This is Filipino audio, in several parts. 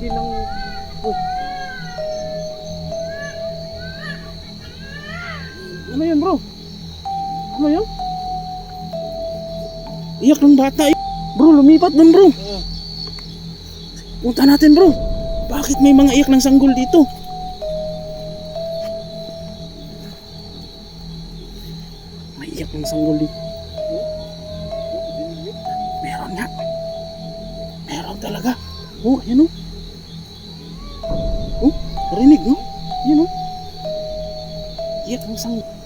Hindi lang... Uy. Ano yun bro? Ano yun? Iyak ng bata. Bro, lumipat dun bro. Punta natin bro. Bakit may mga iyak ng sanggol dito? May iyak ng sanggol dito. Iyak ng sanggol.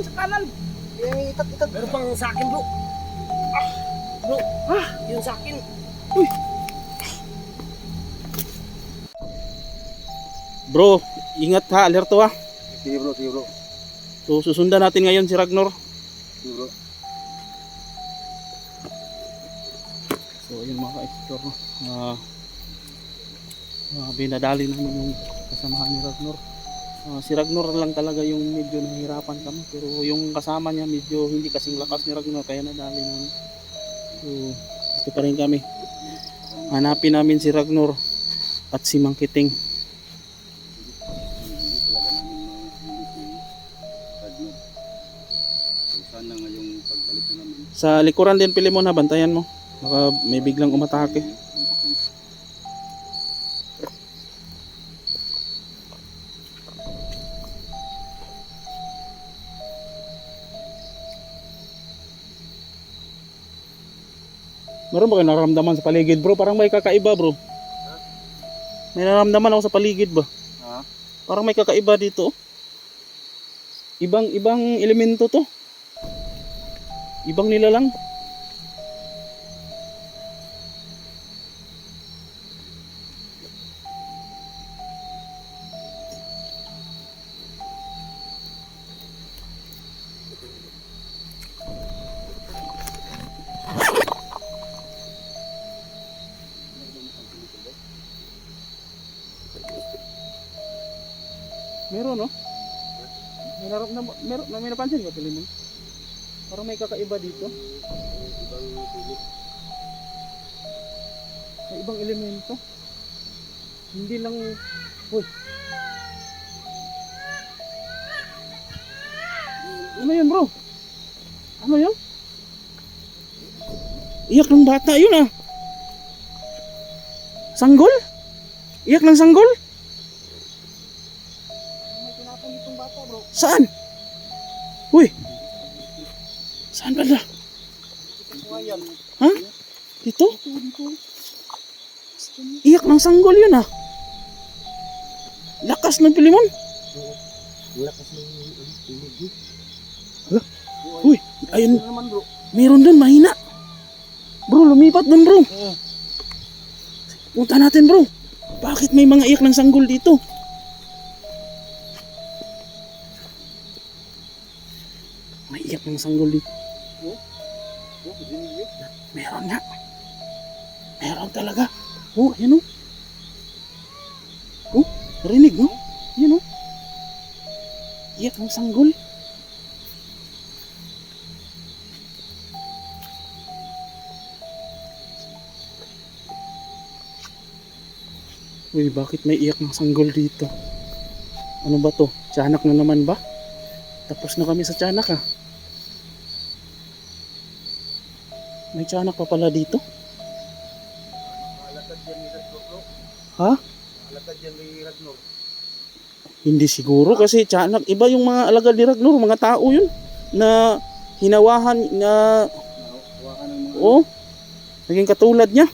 Sa, kanan, sa kanan. Eh, itat, itat. Meron pang sa akin bro. Ah, bro, Ah, yun sa akin. Bro, ingat ha, alerto ha. Sige bro, sige bro. So susundan natin ngayon si Ragnar. Sige bro. So ayun mga ka-explore. Ah, ah, binadali namin yung kasamahan ni Ragnar. Ah, si Ragnar lang talaga yung medyo nahihirapan kami pero yung kasama niya medyo hindi kasing lakas ni Ragnar kaya nadali namin. So ito pa rin kami. Hanapin namin si Ragnar at si Mangkiting. Na. Sa likuran din Pilimon ha, bantayan mo. Baka may biglang umatake. Meron ba kayo nararamdaman sa paligid bro? Parang may kakaiba bro. May nararamdaman ako sa paligid ba? Ha? Parang may kakaiba dito. oh. Ibang ibang elemento to. Ibang nilalang. Meron may napansin ka Pilimon? Parang may kakaiba dito. May ibang elemento. Hindi lang Uy. Ano yun bro? Ano yun? Iyak ng bata yun ah. Sanggol? Iyak ng sanggol? Saan? Uy! Saan ba na? Ha? Dito? Iyak ng sanggol yun ah. Lakas ng pilimon. Lakas ng tulog eh. Uy, ayun, meron dun, mahina. Bro, lumipat dun bro. Punta natin bro. Bakit may mga iyak ng sanggol dito? Ng sanggol dito. Meron nga. Meron talaga. Oh, yan oh. Oh, narinig no? Yan oh. Iyak ng sanggol. Uy, bakit may iyak ng sanggol dito? Ano ba to? Tiyanak na naman ba? Tapos na kami sa tiyanak ah. May tiyanak pa pala dito. Ragnor. Ha? Ragnor. Hindi siguro kasi tiyanak. Iba yung mga alagad ni Ragnar, mga tao yun. Na hinawahan, na, Hawakan ng mga... oh, naging katulad niya.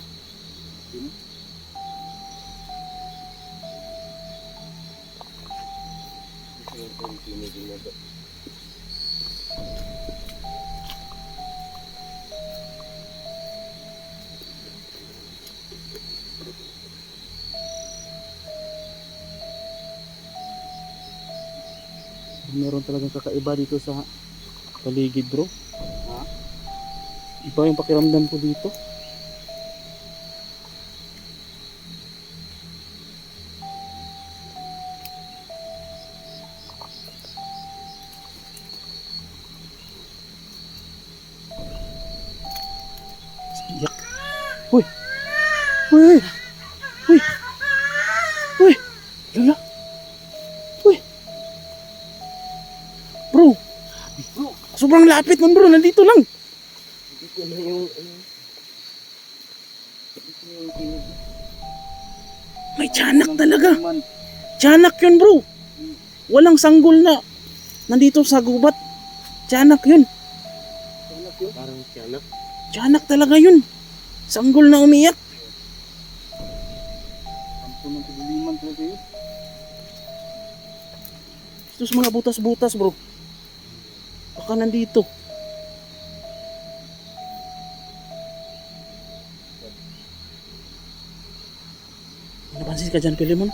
Kakaiba dito sa paligid bro. Ha? Iba yung pakiramdam ko dito. Iyak. Uy! Uy! Lapit nun bro! Nandito lang! Dito na yung. May tiyanak Ng talaga! Tiyanak yun bro! Walang sanggol na nandito sa gubat. Tiyanak yun. Parang tiyanak. Tiyanak talaga yun. Sanggol na umiyak. Ang punong kadiliman talaga yun. Ito sa mga butas-butas bro. Baka nandito. Napansin ka dyan, Pilimon?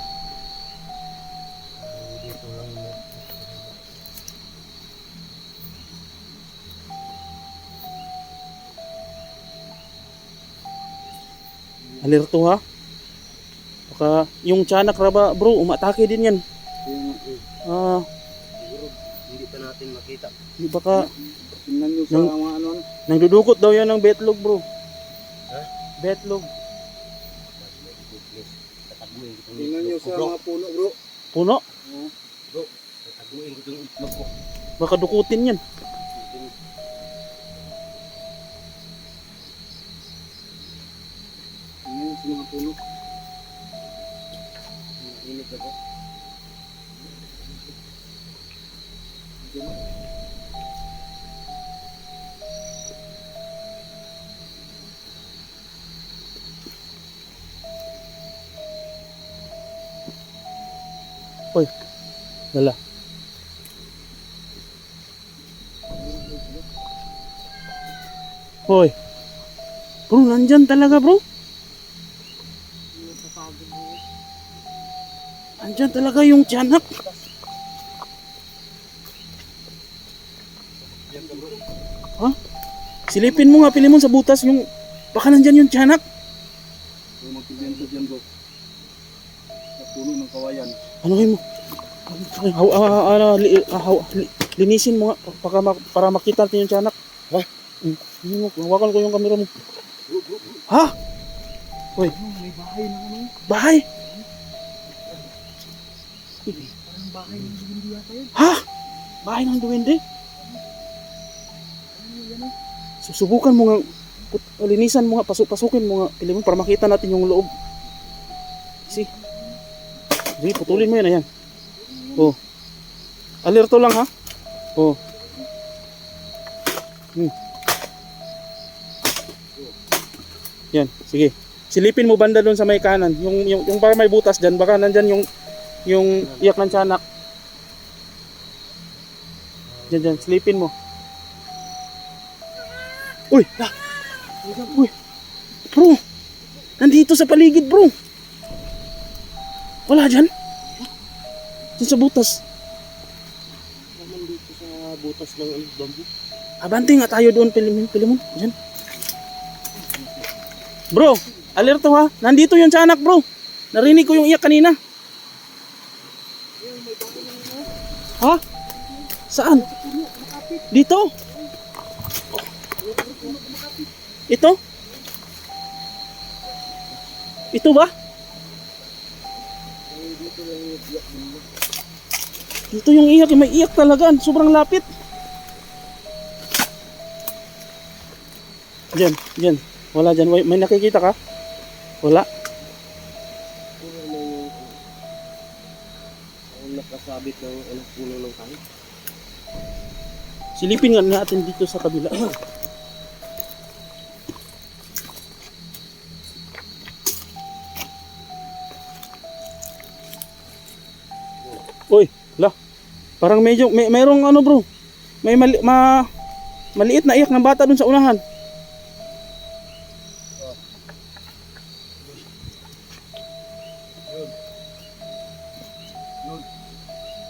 Alerto ha. Baka yung tiyanak raba bro, umatake din yan. Ah, pa natin makita. di baka tingnan nyo sa Yung- mga ano ano. nangdudukot daw yan ng betlog bro. Ha? Betlog. Tingnan nyo sa mga puno bro. Puno. Oo. Bro, tataguin ko itong itlog ko. Baka dukutin yan. Tingnan nyo sa mga puno. Mainit ako. Dala. Hoy. Bro, nandyan talaga bro. Nandyan talaga yung tiyanak. Silipin mo nga, pili mo sa butas yung... Baka nandyan yung tiyanak. Kung magpibenta dyan bro. Sa puno ng kawayan. Ano mo? Haw, ah, ah, ah, li, haw- li- linisin mo nga para, para makita natin yung tiyanak. Ha? Hmm, hawakan ko yung camera mo. Ha? Uy, May bahay na ano. bahay. Parang bahay ng hindi yata yun. Ha? Bahay ng duwende? Susubukan mo nga, linisan mo nga, pasuk pasukin mo nga, pili mo para makita natin yung loob. Si. Sige, putulin mo yan, ayan. Oh. Alerto lang ha. Oh. Hmm. Yan, sige. Silipin mo banda doon sa may kanan. Yung, yung, yung para may butas dyan, baka nandyan yung, yung iyak ng tiyanak. Diyan, diyan. Silipin mo. Uy! Ah! Uy! Bro! Nandito sa paligid, bro! Wala dyan? Diyan sa butas. Naman dito sa butas ng ano, bamboo. Abante nga tayo doon, Pilimon. Pilimon, dyan. Bro! Alerto ha! Nandito yung tiyanak, bro! Narinig ko yung iyak kanina. Ha? Saan? Dito? Ito? Ito ba? Dito yung iyak, may iyak talaga, sobrang lapit. Diyan, diyan. Wala dyan. May, nakikita ka? Wala. Nakasabit ng puno ng kahoy. Silipin nga natin dito sa kabila. La. Parang medyo may mayroong ano bro. May mali, ma maliit na iyak ng bata dun sa unahan.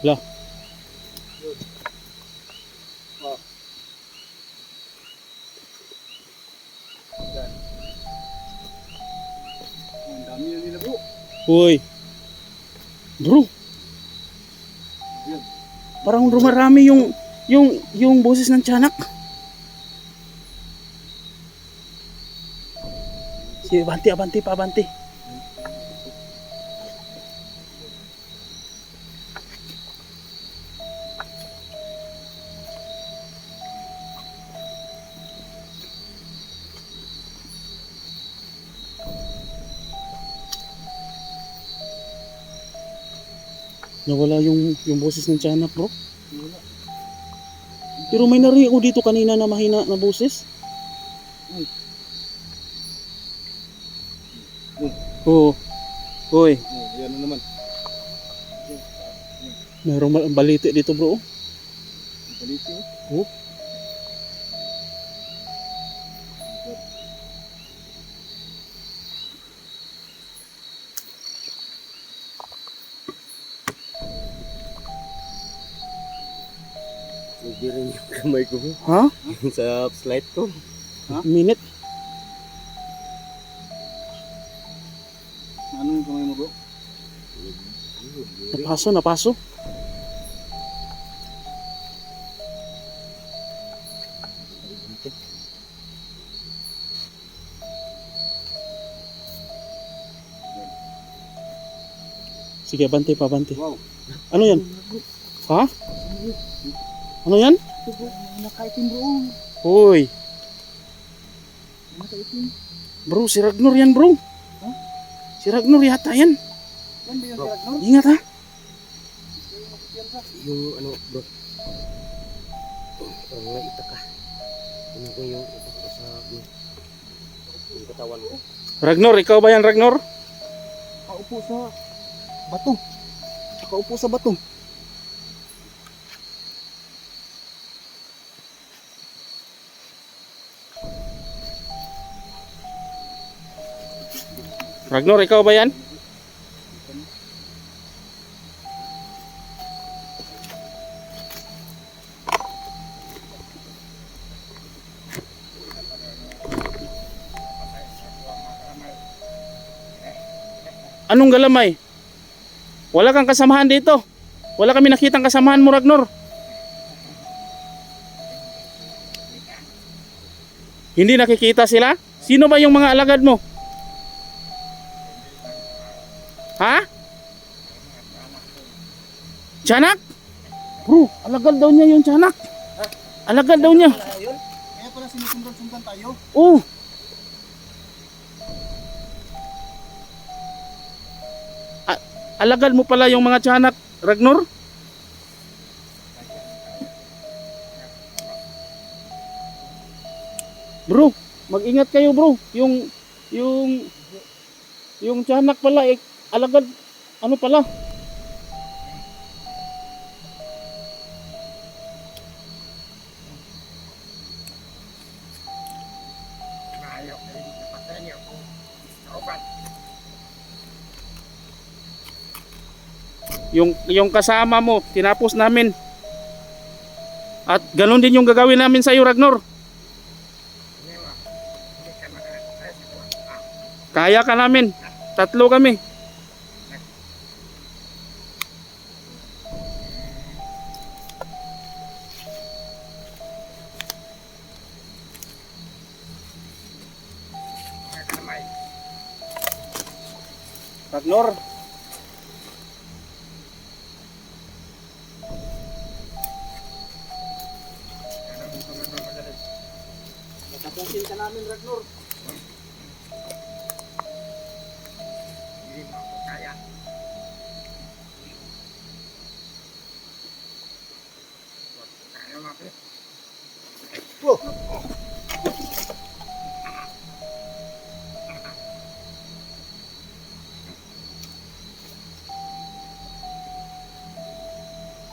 Bro. Uy. Bro. Parang rumarami yung yung yung boses ng tiyanak. Si Abanti, Abanti, pa Abanti. Nawala yung yung boses ng tiyanak, bro. Pero may narinig ako dito kanina na mahina na boses. Oo. Hoy, Oh, yan na naman. mal- balite dito, bro. Ang baliti oh. Kamay ko. Ha? sa slide ko. Minute? Ano yung kamay mo bro? Napaso, napaso. Sige, bante pa, bante. Wow. Ano yan? Ha? Ano yan? May nakaitim bro. Hoy, nakaitim. bro, si Ragnar yan, bro. Si Ragnar yata yan. Yan ba yung Bro. Ragnar? Ingat ha. Yung ano bro. Parang naita ka. Ano ko yung itak ko sa yung katawan ko. Ragnar, ikaw ba yan, Ragnar? Nakaupo sa bato. Nakaupo sa bato. Ragnar, ikaw ba yan? Anong galamay? Wala kang kasamahan dito. Wala kami nakitang kasamahan mo, Ragnar. Hindi nakikita sila? Sino ba yung mga alagad mo? Ha? Tiyanak? Bro, alagad daw niya yung tiyanak. Alagad daw niya. Kaya pala sinusundan-sundan tayo. Oh. A- alagad mo pala yung mga tiyanak, Ragnar? Bro, mag-ingat kayo, bro. Yung yung yung tiyanak pala eh, alagad ano pala? Yung yung kasama mo, tinapos namin. At ganun din yung gagawin namin sa iyo, Ragnar. Kaya ka namin. Tatlo kami. Ko kaya mapit.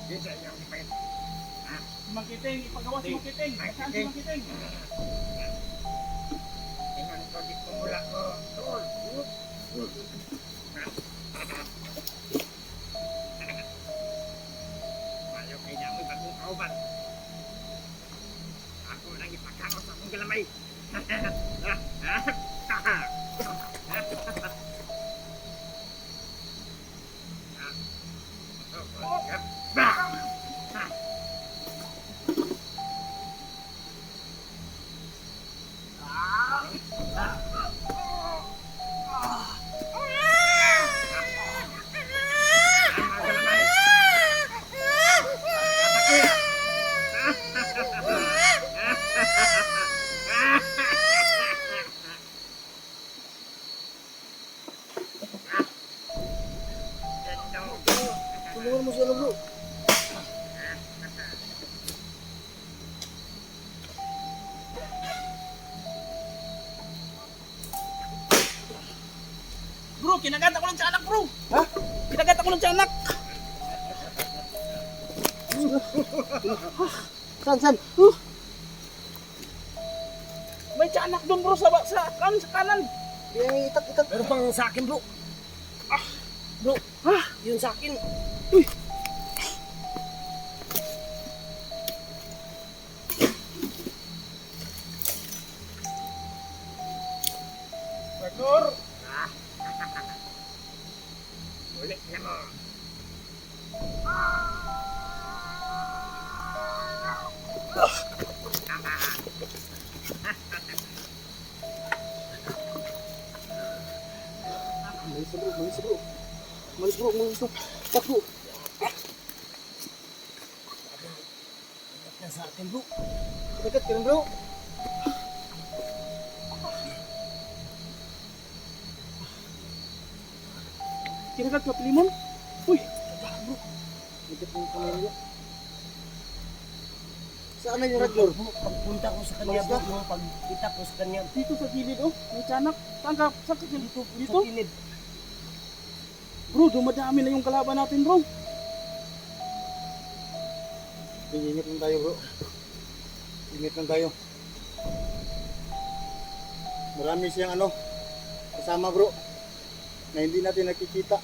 Hindi sa iyo, ipait. Makiting, ipagawa si Makiting. Saan si Makiting? Ipakangos akong galamay. Tulungan mo sila bro. Bro, kinagat ako ng tiyanak, bro. Ha? Kinagat ako ng tiyanak. San, san? May tiyanak doon, bro, sa, sa, kanan, sa kanan. Yung itak, itak. Meron pang sa akin, bro. Ah, bro. Ha? Yun sa akin. Na sa akin, bro. Dekat ka bro. Kinagat ka, Pilimon? Uy, Dekat ng nila. Saan na yung Ragnor? Pagpunta ko sa kanya, bro, yung pagkita ko sa kanya, dito sa gilid, oh. May tiyanak. Saan ka? Saan ka? Dito? Dito? Bro, dumadami na yung kalaban natin, bro. Ingat lang tayo bro. Ingat lang tayo. Marami siyang ano, kasama bro, na hindi natin nakikita.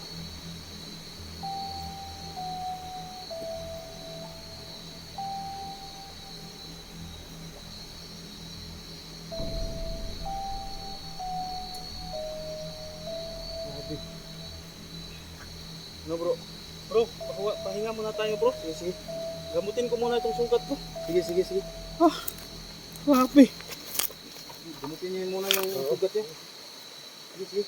Ano bro? Bro, pahinga muna tayo, bro. Sige, sige. Gamutin ko muna itong sugat ko. Sige, sige, sige. Grabe. Gumutin niyo muna yung sugat niyo. Sige, sige.